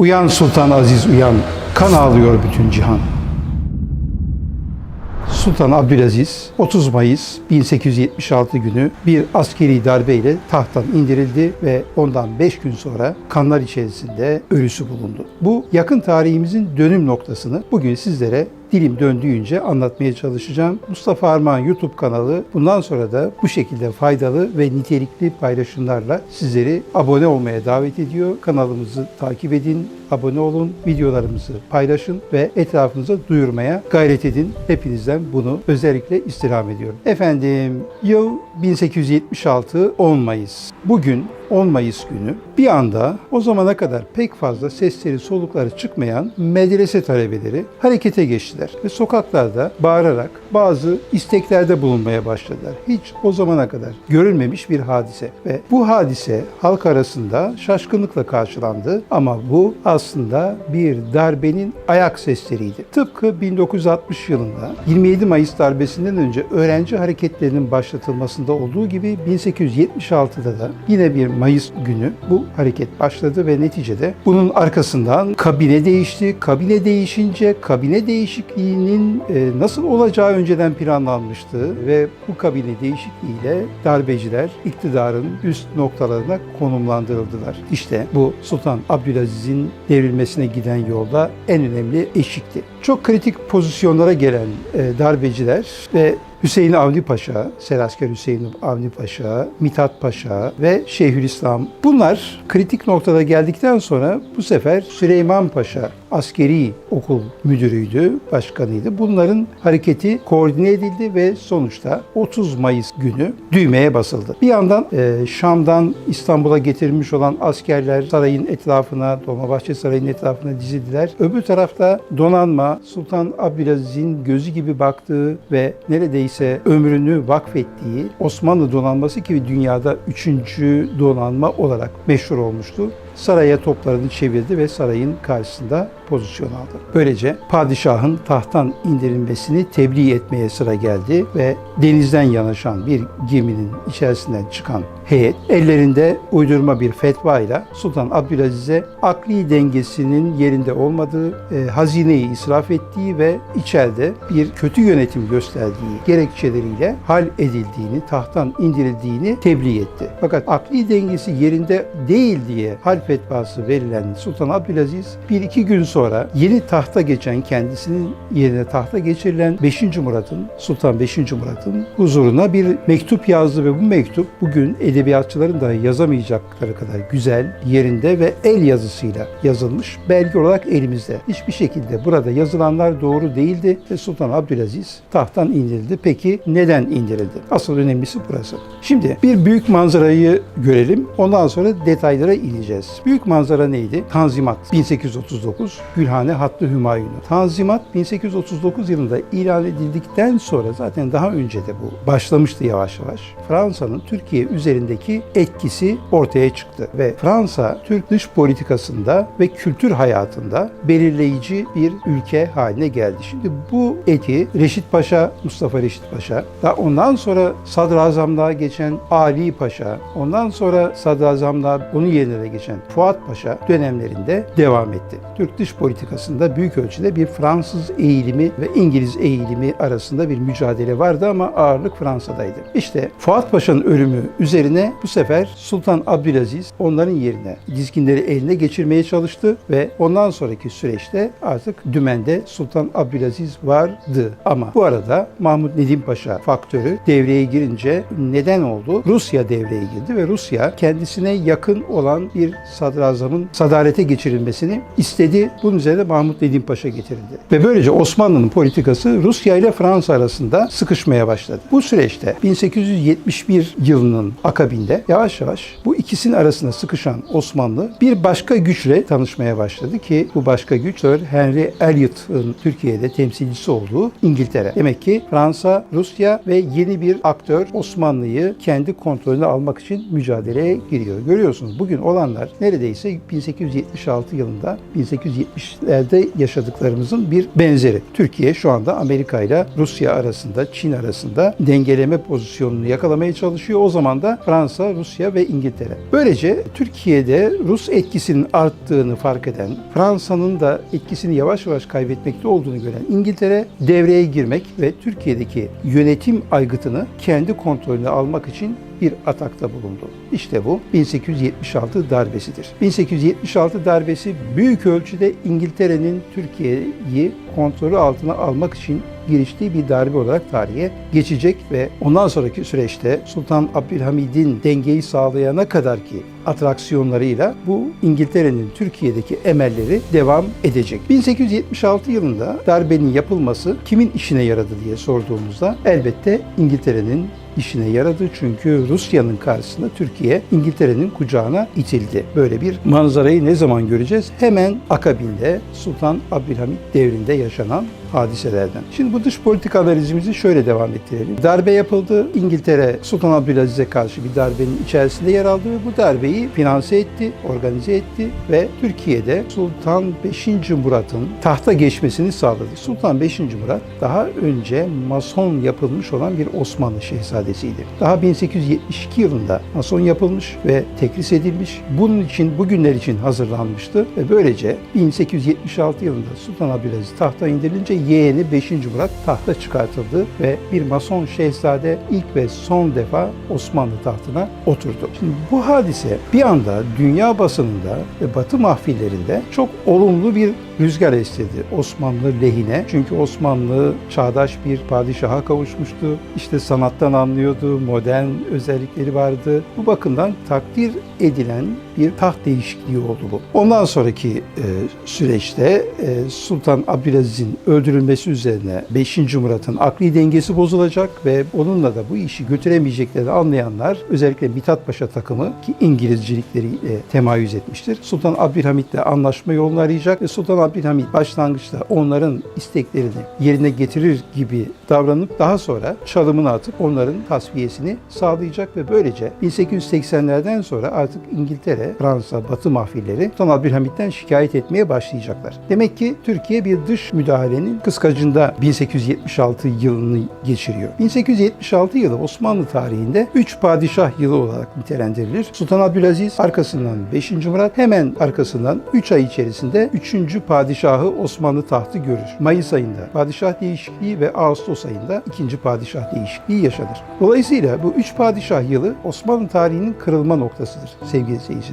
Uyan Sultan Aziz uyan, kan ağlıyor bütün cihan. Sultan Abdülaziz 30 Mayıs 1876 günü bir askeri darbeyle tahttan indirildi ve ondan 5 gün sonra kanlar içerisinde ölüsü bulundu. Bu yakın tarihimizin dönüm noktasını bugün sizlere dilim döndüğünce anlatmaya çalışacağım. Mustafa Armağan YouTube kanalı bundan sonra da bu şekilde faydalı ve nitelikli paylaşımlarla sizleri abone olmaya davet ediyor. Kanalımızı takip edin, abone olun, videolarımızı paylaşın ve etrafınıza duyurmaya gayret edin. Hepinizden bunu özellikle istirham ediyorum. Efendim, yıl 1876 10 Mayıs. Bugün 10 Mayıs günü bir anda o zamana kadar pek fazla sesleri solukları çıkmayan medrese talebeleri harekete geçtiler ve sokaklarda bağırarak bazı isteklerde bulunmaya başladılar. Hiç o zamana kadar görülmemiş bir hadise ve bu hadise halk arasında şaşkınlıkla karşılandı ama bu aslında bir darbenin ayak sesleriydi. Tıpkı 1960 yılında 27 Mayıs darbesinden önce öğrenci hareketlerinin başlatılmasında olduğu gibi 1876'da da yine bir Mayıs günü bu hareket başladı ve neticede bunun arkasından kabine değişti. Kabine değişince kabine değişikliğinin e, nasıl olacağı önceden planlanmıştı ve bu kabine değişikliğiyle darbeciler iktidarın üst noktalarına konumlandırıldılar. İşte bu Sultan Abdülaziz'in devrilmesine giden yolda en önemli eşikti. Çok kritik pozisyonlara gelen e, darbeciler ve Hüseyin Avni Paşa, Serasker Hüseyin Avni Paşa, Mithat Paşa ve Şeyhülislam. Bunlar kritik noktada geldikten sonra bu sefer Süleyman Paşa askeri okul müdürüydü, başkanıydı. Bunların hareketi koordine edildi ve sonuçta 30 Mayıs günü düğmeye basıldı. Bir yandan e, Şam'dan İstanbul'a getirilmiş olan askerler sarayın etrafına, Dolmabahçe Sarayı'nın etrafına dizildiler. Öbür tarafta donanma Sultan Abdülaziz'in gözü gibi baktığı ve neredeyse ömrünü vakfettiği Osmanlı donanması gibi dünyada üçüncü donanma olarak meşhur olmuştu saraya toplarını çevirdi ve sarayın karşısında pozisyon aldı. Böylece padişahın tahttan indirilmesini tebliğ etmeye sıra geldi ve denizden yanaşan bir geminin içerisinden çıkan heyet ellerinde uydurma bir fetva ile Sultan Abdülaziz'e akli dengesinin yerinde olmadığı, e, hazineyi israf ettiği ve içeride bir kötü yönetim gösterdiği gerekçeleriyle hal edildiğini, tahttan indirildiğini tebliğ etti. Fakat akli dengesi yerinde değil diye hal fetvası verilen Sultan Abdülaziz bir iki gün sonra yeni tahta geçen kendisinin yerine tahta geçirilen 5. Murat'ın Sultan 5. Murat'ın huzuruna bir mektup yazdı ve bu mektup bugün edebiyatçıların da yazamayacakları kadar güzel, yerinde ve el yazısıyla yazılmış belge olarak elimizde. Hiçbir şekilde burada yazılanlar doğru değildi ve Sultan Abdülaziz tahttan indirildi. Peki neden indirildi? Asıl önemlisi burası. Şimdi bir büyük manzarayı görelim. Ondan sonra detaylara ineceğiz. Büyük manzara neydi? Tanzimat 1839, Gülhane Hattı Hümayunu. Tanzimat 1839 yılında ilan edildikten sonra zaten daha önce de bu başlamıştı yavaş yavaş. Fransa'nın Türkiye üzerindeki etkisi ortaya çıktı ve Fransa Türk dış politikasında ve kültür hayatında belirleyici bir ülke haline geldi. Şimdi bu etki Reşit Paşa, Mustafa Reşit Paşa, daha ondan sonra sadrazamlığa geçen Ali Paşa, ondan sonra sadrazamlığa onun yerine geçen Fuat Paşa dönemlerinde devam etti. Türk dış politikasında büyük ölçüde bir Fransız eğilimi ve İngiliz eğilimi arasında bir mücadele vardı ama ağırlık Fransa'daydı. İşte Fuat Paşa'nın ölümü üzerine bu sefer Sultan Abdülaziz onların yerine dizginleri eline geçirmeye çalıştı ve ondan sonraki süreçte artık dümende Sultan Abdülaziz vardı. Ama bu arada Mahmut Nedim Paşa faktörü devreye girince neden oldu? Rusya devreye girdi ve Rusya kendisine yakın olan bir sadrazamın sadarete geçirilmesini istedi. Bunun üzerine Mahmut Nedim Paşa getirildi. Ve böylece Osmanlı'nın politikası Rusya ile Fransa arasında sıkışmaya başladı. Bu süreçte 1871 yılının akabinde yavaş yavaş bu ikisinin arasında sıkışan Osmanlı bir başka güçle tanışmaya başladı ki bu başka güç Sir Henry Elliot'ın Türkiye'de temsilcisi olduğu İngiltere. Demek ki Fransa, Rusya ve yeni bir aktör Osmanlı'yı kendi kontrolüne almak için mücadeleye giriyor. Görüyorsunuz bugün olanlar neredeyse 1876 yılında 1870'lerde yaşadıklarımızın bir benzeri. Türkiye şu anda Amerika ile Rusya arasında, Çin arasında dengeleme pozisyonunu yakalamaya çalışıyor. O zaman da Fransa, Rusya ve İngiltere. Böylece Türkiye'de Rus etkisinin arttığını fark eden, Fransa'nın da etkisini yavaş yavaş kaybetmekte olduğunu gören İngiltere devreye girmek ve Türkiye'deki yönetim aygıtını kendi kontrolüne almak için bir atakta bulundu. İşte bu 1876 darbesidir. 1876 darbesi büyük ölçüde İngiltere'nin Türkiye'yi kontrolü altına almak için giriştiği bir darbe olarak tarihe geçecek ve ondan sonraki süreçte Sultan Abdülhamid'in dengeyi sağlayana kadar ki atraksiyonlarıyla bu İngiltere'nin Türkiye'deki emelleri devam edecek. 1876 yılında darbenin yapılması kimin işine yaradı diye sorduğumuzda elbette İngiltere'nin işine yaradı çünkü Rusya'nın karşısında Türkiye İngiltere'nin kucağına itildi. Böyle bir manzarayı ne zaman göreceğiz? Hemen akabinde Sultan Abdülhamit devrinde yaşanan hadiselerden. Şimdi bu dış politika analizimizi şöyle devam ettirelim. Darbe yapıldı. İngiltere Sultan Abdülaziz'e karşı bir darbenin içerisinde yer aldı ve bu darbeyi finanse etti, organize etti ve Türkiye'de Sultan 5. Murat'ın tahta geçmesini sağladı. Sultan 5. Murat daha önce Mason yapılmış olan bir Osmanlı şehzadesiydi. Daha 1872 yılında Mason yapılmış ve tekris edilmiş. Bunun için bugünler için hazırlanmıştı ve böylece 1876 yılında Sultan Abdülaziz tahta indirilince yeğeni 5. Murat tahta çıkartıldı ve bir Mason şehzade ilk ve son defa Osmanlı tahtına oturdu. Şimdi bu hadise bir anda dünya basınında ve Batı mahfillerinde çok olumlu bir rüzgar estirdi Osmanlı lehine. Çünkü Osmanlı çağdaş bir padişaha kavuşmuştu. İşte sanattan anlıyordu, modern özellikleri vardı. Bu bakımdan takdir edilen bir taht değişikliği oldu bu. Ondan sonraki e, süreçte e, Sultan Abdülaziz'in öldürülmesi üzerine 5. Murat'ın akli dengesi bozulacak ve onunla da bu işi götüremeyeceklerini anlayanlar özellikle Mithat Paşa takımı ki İngilizcilikleriyle temayüz etmiştir. Sultan Abdülhamit'le anlaşma yolunu arayacak ve Sultan Abdülhamit başlangıçta onların isteklerini yerine getirir gibi davranıp daha sonra çalımını atıp onların tasfiyesini sağlayacak ve böylece 1880'lerden sonra artık İngiltere, Fransa, Batı mahfilleri Sultan Abdülhamit'ten şikayet etmeye başlayacaklar. Demek ki Türkiye bir dış müdahalenin kıskacında 1876 yılını geçiriyor. 1876 yılı Osmanlı tarihinde 3 padişah yılı olarak nitelendirilir. Sultan Abdülaziz arkasından 5. Murat hemen arkasından 3 ay içerisinde 3. padişahı Osmanlı tahtı görür. Mayıs ayında padişah değişikliği ve Ağustos ayında 2. padişah değişikliği yaşanır. Dolayısıyla bu 3 padişah yılı Osmanlı tarihinin kırılma noktasıdır sevgili seyirciler.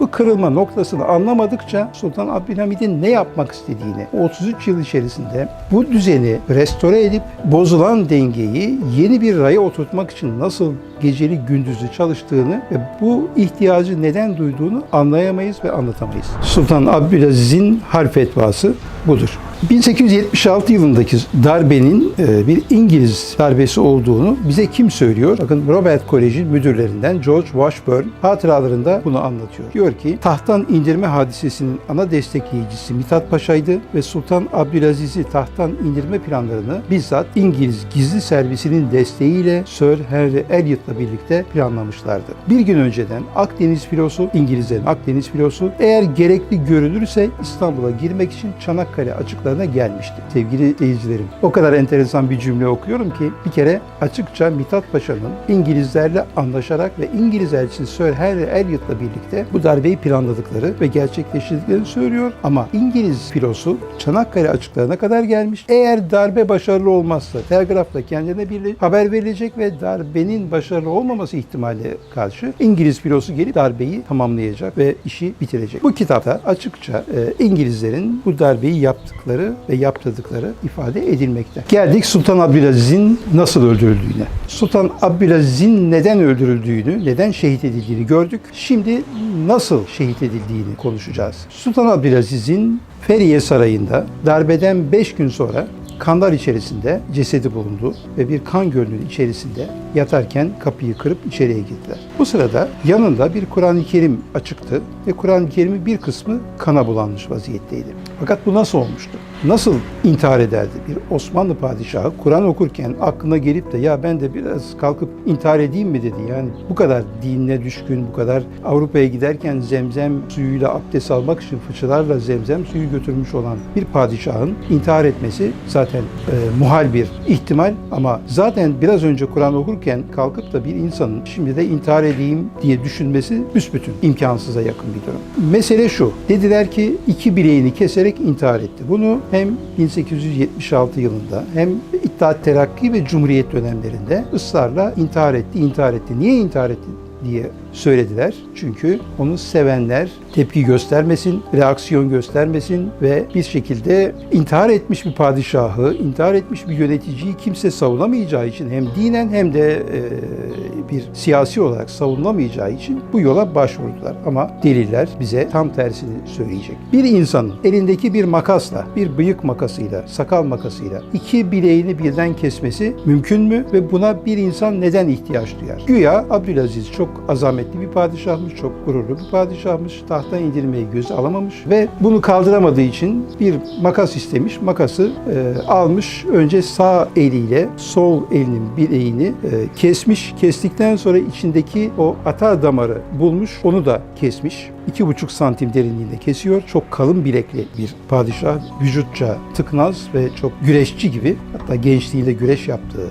Bu kırılma noktasını anlamadıkça Sultan Abdülhamid'in ne yapmak istediğini o 33 yıl içerisinde bu düzeni restore edip bozulan dengeyi yeni bir raya oturtmak için nasıl geceli gündüzlü çalıştığını ve bu ihtiyacı neden duyduğunu anlayamayız ve anlatamayız. Sultan Abdülaziz'in harp fetvası budur. 1876 yılındaki darbenin e, bir İngiliz darbesi olduğunu bize kim söylüyor? Bakın Robert Kolej'in müdürlerinden George Washburn hatıralarında bunu anlatıyor. Diyor ki tahttan indirme hadisesinin ana destekleyicisi Mithat Paşa'ydı ve Sultan Abdülaziz'i tahttan indirme planlarını bizzat İngiliz gizli servisinin desteğiyle Sir Henry Elliot'la birlikte planlamışlardı. Bir gün önceden Akdeniz filosu, İngilizlerin Akdeniz filosu eğer gerekli görülürse İstanbul'a girmek için Çanakkale açıklarına gelmişti. Sevgili seyircilerim, o kadar enteresan bir cümle okuyorum ki bir kere açıkça Mithat Paşa'nın İngilizlerle anlaşarak ve İngiliz elçisi Sir Henry Elliot'la birlikte bu darbeyi planladıkları ve gerçekleştirdiklerini söylüyor. Ama İngiliz filosu Çanakkale açıklarına kadar gelmiş. Eğer darbe başarılı olmazsa telgrafla kendine bir haber verilecek ve darbenin başarılı olmaması ihtimaline karşı İngiliz filosu gelip darbeyi tamamlayacak ve işi bitirecek. Bu kitapta açıkça e, İngilizlerin bu darbeyi yaptıkları ve yaptırdıkları ifade edilmekte. Geldik Sultan Abdülaziz'in nasıl öldürüldüğüne. Sultan Abdülaziz'in neden öldürüldüğünü, neden şehit edildiğini gördük. Şimdi nasıl şehit edildiğini konuşacağız. Sultan Abdülaziz'in Feriye Sarayı'nda darbeden 5 gün sonra kanlar içerisinde cesedi bulundu ve bir kan gölünün içerisinde yatarken kapıyı kırıp içeriye girdiler. Bu sırada yanında bir Kur'an-ı Kerim açıktı ve Kur'an-ı Kerim'in bir kısmı kana bulanmış vaziyetteydi. Fakat bu nasıl olmuştu? Nasıl intihar ederdi? Bir Osmanlı padişahı Kur'an okurken aklına gelip de ya ben de biraz kalkıp intihar edeyim mi dedi. Yani bu kadar dinine düşkün, bu kadar Avrupa'ya giderken zemzem suyuyla abdest almak için fıçılarla zemzem suyu götürmüş olan bir padişahın intihar etmesi zaten e, muhal bir ihtimal ama zaten biraz önce Kur'an okurken kalkıp da bir insanın şimdi de intihar edeyim diye düşünmesi büsbütün imkansıza yakın bir durum. Mesele şu, dediler ki iki bileğini keserek intihar etti. Bunu hem 1876 yılında hem İttihat Terakki ve Cumhuriyet dönemlerinde ısrarla intihar etti, intihar etti. Niye intihar etti diye söylediler. Çünkü onu sevenler tepki göstermesin, reaksiyon göstermesin ve bir şekilde intihar etmiş bir padişahı, intihar etmiş bir yöneticiyi kimse savunamayacağı için hem dinen hem de e, bir siyasi olarak savunulamayacağı için bu yola başvurdular. Ama deliller bize tam tersini söyleyecek. Bir insanın elindeki bir makasla, bir bıyık makasıyla, sakal makasıyla iki bileğini birden kesmesi mümkün mü ve buna bir insan neden ihtiyaç duyar? Güya Abdülaziz çok azametli bir padişahmış, çok gururlu bir padişahmış, tahttan indirmeyi göze alamamış ve bunu kaldıramadığı için bir makas istemiş. Makası e, almış, önce sağ eliyle sol elinin bileğini e, kesmiş. Kestikten sonra içindeki o atar damarı bulmuş, onu da kesmiş. 2,5 santim derinliğinde kesiyor. Çok kalın bilekli bir padişah. Vücutça tıknaz ve çok güreşçi gibi. Hatta gençliğiyle güreş yaptığı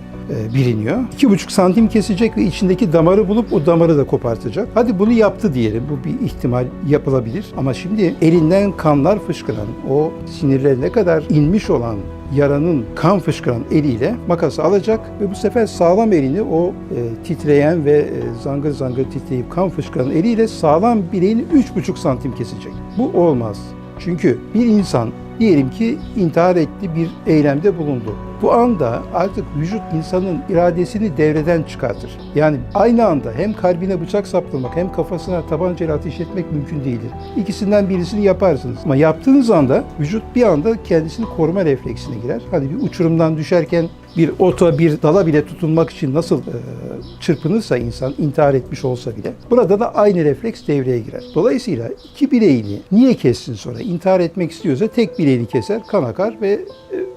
biliniyor. 2,5 santim kesecek ve içindeki damarı bulup o damarı da kopartacak. Hadi bunu yaptı diyelim. Bu bir ihtimal yapılabilir. Ama şimdi elinden kanlar fışkıran, o sinirler ne kadar inmiş olan yaranın kan fışkıran eliyle makası alacak ve bu sefer sağlam elini o e, titreyen ve e, zangır zangır titreyip kan fışkıran eliyle sağlam bileğini 3,5 santim kesecek. Bu olmaz. Çünkü bir insan diyelim ki intihar etti bir eylemde bulundu. Bu anda artık vücut insanın iradesini devreden çıkartır. Yani aynı anda hem kalbine bıçak saptırmak hem kafasına tabancayla ateş etmek mümkün değildir. İkisinden birisini yaparsınız. Ama yaptığınız anda vücut bir anda kendisini koruma refleksine girer. Hani bir uçurumdan düşerken bir ota, bir dala bile tutunmak için nasıl çırpınırsa insan intihar etmiş olsa bile burada da aynı refleks devreye girer. Dolayısıyla iki bileğini niye kessin sonra? İntihar etmek istiyorsa tek bileğini keser, kan akar ve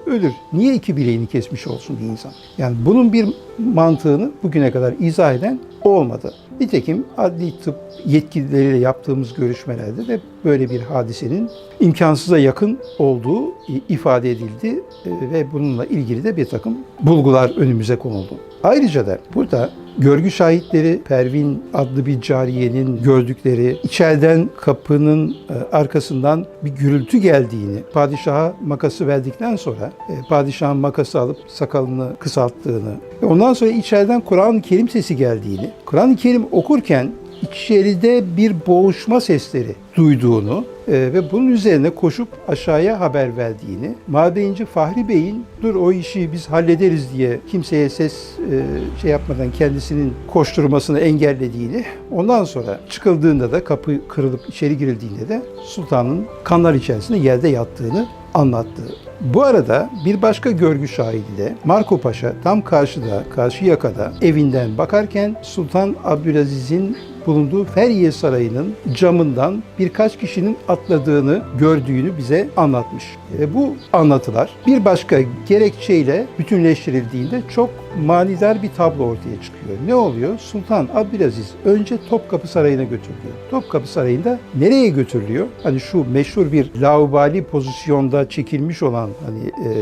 ölür. Niye iki bileğini kesmiş olsun bir insan? Yani bunun bir mantığını bugüne kadar izah eden olmadı. Nitekim adli tıp yetkilileriyle yaptığımız görüşmelerde de böyle bir hadisenin imkansıza yakın olduğu ifade edildi e, ve bununla ilgili de bir takım bulgular önümüze konuldu. Ayrıca da burada görgü şahitleri Pervin adlı bir cariyenin gördükleri içeriden kapının e, arkasından bir gürültü geldiğini, padişaha makası verdikten sonra e, padişahın makası alıp sakalını kısalttığını ondan sonra içeriden Kur'an-ı Kerim sesi geldiğini, Kur'an-ı Kerim okurken içeride bir boğuşma sesleri duyduğunu e, ve bunun üzerine koşup aşağıya haber verdiğini, madenci Fahri Bey'in dur o işi biz hallederiz diye kimseye ses e, şey yapmadan kendisinin koşturmasını engellediğini, ondan sonra çıkıldığında da kapı kırılıp içeri girildiğinde de sultanın kanlar içerisinde yerde yattığını anlattı. Bu arada bir başka görgü şahidi de Marco Paşa tam karşıda, karşı yakada evinden bakarken Sultan Abdülaziz'in bulunduğu Feriye Sarayı'nın camından birkaç kişinin atladığını gördüğünü bize anlatmış. E, bu anlatılar bir başka gerekçeyle bütünleştirildiğinde çok manidar bir tablo ortaya çıkıyor. Ne oluyor? Sultan Abdülaziz önce Topkapı Sarayı'na götürülüyor. Topkapı Sarayı'nda nereye götürülüyor? Hani şu meşhur bir laubali pozisyonda çekilmiş olan hani e,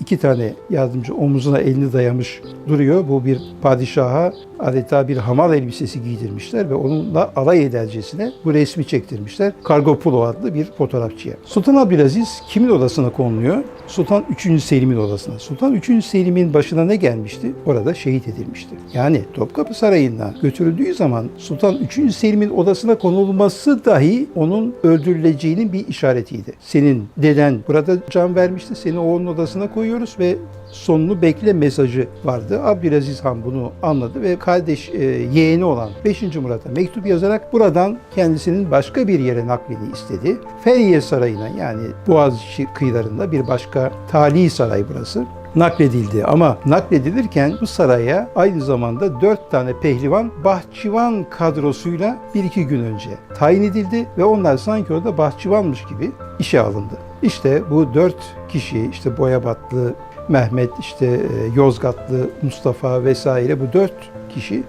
iki tane yardımcı omuzuna elini dayamış duruyor. Bu bir padişaha adeta bir hamal elbisesi giydirmişler ve onunla alay edercesine bu resmi çektirmişler. Kargopulo adlı bir fotoğrafçıya. Sultan Abdülaziz kimin odasına konuluyor? Sultan 3. Selim'in odasına. Sultan 3. Selim'in başına ne gelmişti? Orada şehit edilmişti. Yani Topkapı Sarayı'na götürüldüğü zaman Sultan 3. Selim'in odasına konulması dahi onun öldürüleceğinin bir işaretiydi. Senin deden burada can vermişti. Seni oğlunun odasına koyuyoruz ve sonunu bekle mesajı vardı. Abdülaziz Han bunu anladı ve kardeş e, yeğeni olan 5. Murat'a mektup yazarak buradan kendisinin başka bir yere naklini istedi. Feriye Sarayı'na yani Boğaziçi kıyılarında bir başka tali saray burası nakledildi. Ama nakledilirken bu saraya aynı zamanda dört tane pehlivan bahçıvan kadrosuyla bir iki gün önce tayin edildi ve onlar sanki orada bahçıvanmış gibi işe alındı. İşte bu dört kişi işte Boyabatlı, Mehmet, işte e, Yozgatlı, Mustafa vesaire bu dört kişi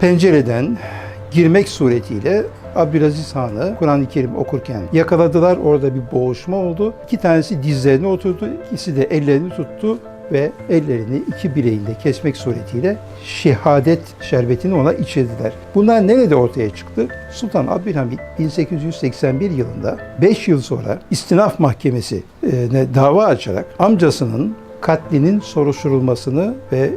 pencereden girmek suretiyle Abdülaziz Han'ı Kur'an-ı Kerim okurken yakaladılar. Orada bir boğuşma oldu. İki tanesi dizlerine oturdu, ikisi de ellerini tuttu ve ellerini iki bileğinde kesmek suretiyle şehadet şerbetini ona içirdiler. Bunlar nerede ortaya çıktı? Sultan Abdülhamit 1881 yılında 5 yıl sonra istinaf mahkemesi e, dava açarak amcasının katlinin soruşturulmasını ve e,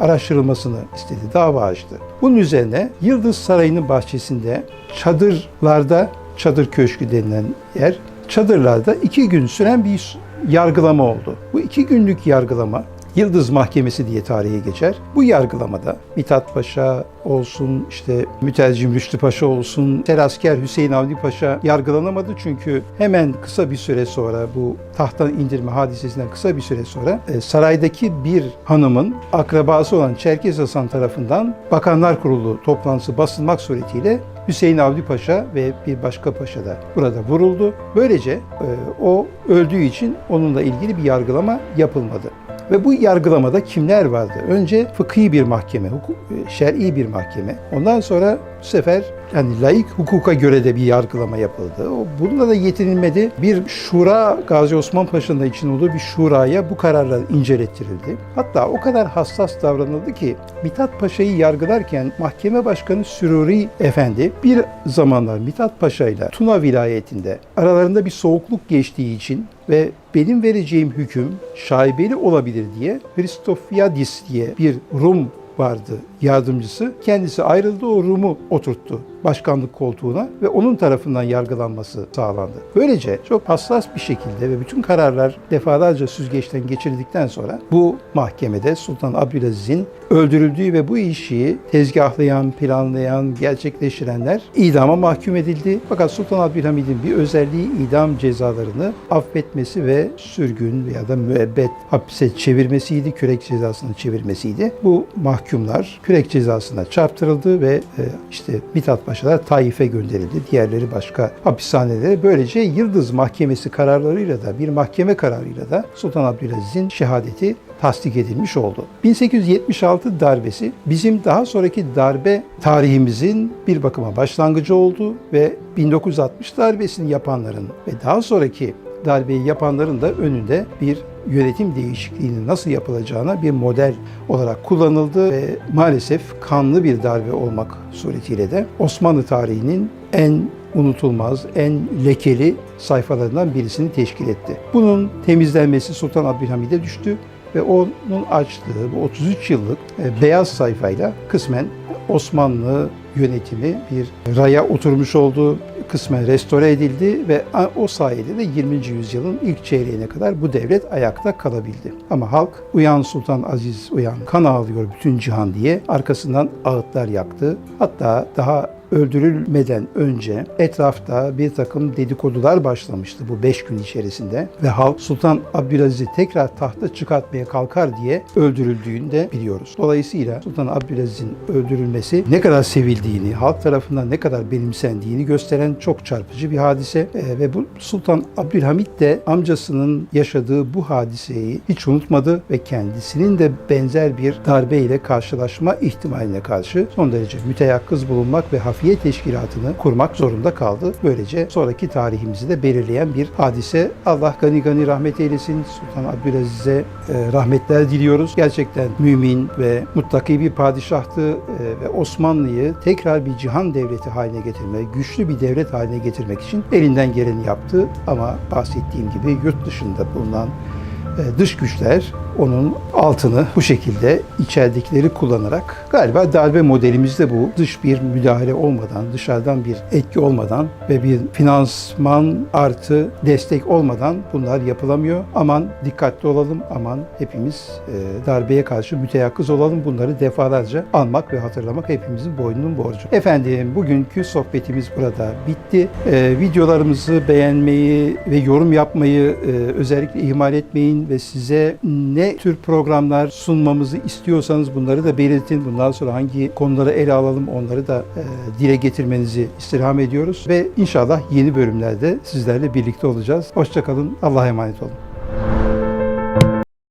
araştırılmasını istedi, dava açtı. Bunun üzerine Yıldız Sarayı'nın bahçesinde çadırlarda, çadır köşkü denilen yer, çadırlarda iki gün süren bir yargılama oldu. Bu iki günlük yargılama Yıldız Mahkemesi diye tarihe geçer. Bu yargılamada Mithat Paşa olsun, işte Mütercim Rüştü Paşa olsun, Terasker Hüseyin Avni Paşa yargılanamadı çünkü hemen kısa bir süre sonra bu tahttan indirme hadisesinden kısa bir süre sonra e, saraydaki bir hanımın akrabası olan Çerkez Hasan tarafından Bakanlar Kurulu toplantısı basılmak suretiyle Hüseyin Avni Paşa ve bir başka paşa da burada vuruldu. Böylece e, o öldüğü için onunla ilgili bir yargılama yapılmadı. Ve bu yargılamada kimler vardı? Önce fıkhi bir mahkeme, hukuk, e, şer'i bir mahkeme. Ondan sonra bu sefer yani laik hukuka göre de bir yargılama yapıldı. O- Bununla da yetinilmedi. Bir şura, Gazi Osman Paşa'nın da için olduğu bir şuraya bu kararlar incelettirildi. Hatta o kadar hassas davranıldı ki Mithat Paşa'yı yargılarken mahkeme başkanı Süruri Efendi bir zamanlar Mithat Paşa ile Tuna vilayetinde aralarında bir soğukluk geçtiği için ve benim vereceğim hüküm şaibeli olabilir diye Hristofyadis diye bir Rum vardı yardımcısı. Kendisi ayrıldı o Rum'u oturttu başkanlık koltuğuna ve onun tarafından yargılanması sağlandı. Böylece çok hassas bir şekilde ve bütün kararlar defalarca süzgeçten geçirildikten sonra bu mahkemede Sultan Abdülaziz'in öldürüldüğü ve bu işi tezgahlayan, planlayan, gerçekleştirenler idama mahkum edildi. Fakat Sultan Abdülhamid'in bir özelliği idam cezalarını affetmesi ve sürgün veya da müebbet hapse çevirmesiydi, kürek cezasını çevirmesiydi. Bu mahkumlar kürek cezasına çarptırıldı ve e, işte Mithat Paşalar Taif'e gönderildi. Diğerleri başka hapishanelere. Böylece Yıldız Mahkemesi kararlarıyla da bir mahkeme kararıyla da Sultan Abdülaziz'in şehadeti tasdik edilmiş oldu. 1876 darbesi bizim daha sonraki darbe tarihimizin bir bakıma başlangıcı oldu ve 1960 darbesini yapanların ve daha sonraki darbeyi yapanların da önünde bir yönetim değişikliğinin nasıl yapılacağına bir model olarak kullanıldı ve maalesef kanlı bir darbe olmak suretiyle de Osmanlı tarihinin en unutulmaz, en lekeli sayfalarından birisini teşkil etti. Bunun temizlenmesi Sultan Abdülhamid'e düştü ve onun açtığı bu 33 yıllık e, beyaz sayfayla kısmen Osmanlı yönetimi bir raya oturmuş oldu, kısmen restore edildi ve o sayede de 20. yüzyılın ilk çeyreğine kadar bu devlet ayakta kalabildi. Ama halk uyan Sultan Aziz uyan kan ağlıyor bütün cihan diye arkasından ağıtlar yaktı. Hatta daha öldürülmeden önce etrafta bir takım dedikodular başlamıştı bu beş gün içerisinde ve halk Sultan Abdülaziz'i tekrar tahta çıkartmaya kalkar diye öldürüldüğünü de biliyoruz. Dolayısıyla Sultan Abdülaziz'in öldürülmesi ne kadar sevildiğini, halk tarafından ne kadar benimsendiğini gösteren çok çarpıcı bir hadise Ee, ve bu Sultan Abdülhamit de amcasının yaşadığı bu hadiseyi hiç unutmadı ve kendisinin de benzer bir darbe ile karşılaşma ihtimaline karşı son derece müteyakkız bulunmak ve hafiye teşkilatını kurmak zorunda kaldı. Böylece sonraki tarihimizi de belirleyen bir hadise. Allah gani gani rahmet eylesin. Sultan Abdülaziz'e e, rahmetler diliyoruz. Gerçekten mümin ve muttaki bir padişahtı e, ve Osmanlı'yı tekrar bir cihan devleti haline getirme, güçlü bir devlet haline getirmek için elinden geleni yaptı. Ama bahsettiğim gibi yurt dışında bulunan dış güçler onun altını bu şekilde içeridekileri kullanarak galiba darbe modelimiz de bu. Dış bir müdahale olmadan, dışarıdan bir etki olmadan ve bir finansman artı destek olmadan bunlar yapılamıyor. Aman dikkatli olalım, aman hepimiz e, darbeye karşı müteyakkız olalım. Bunları defalarca almak ve hatırlamak hepimizin boynunun borcu. Efendim bugünkü sohbetimiz burada bitti. E, videolarımızı beğenmeyi ve yorum yapmayı e, özellikle ihmal etmeyin. Ve size ne tür programlar sunmamızı istiyorsanız bunları da belirtin. Bundan sonra hangi konuları ele alalım onları da e, dile getirmenizi istirham ediyoruz ve inşallah yeni bölümlerde sizlerle birlikte olacağız. Hoşçakalın. Allah'a emanet olun.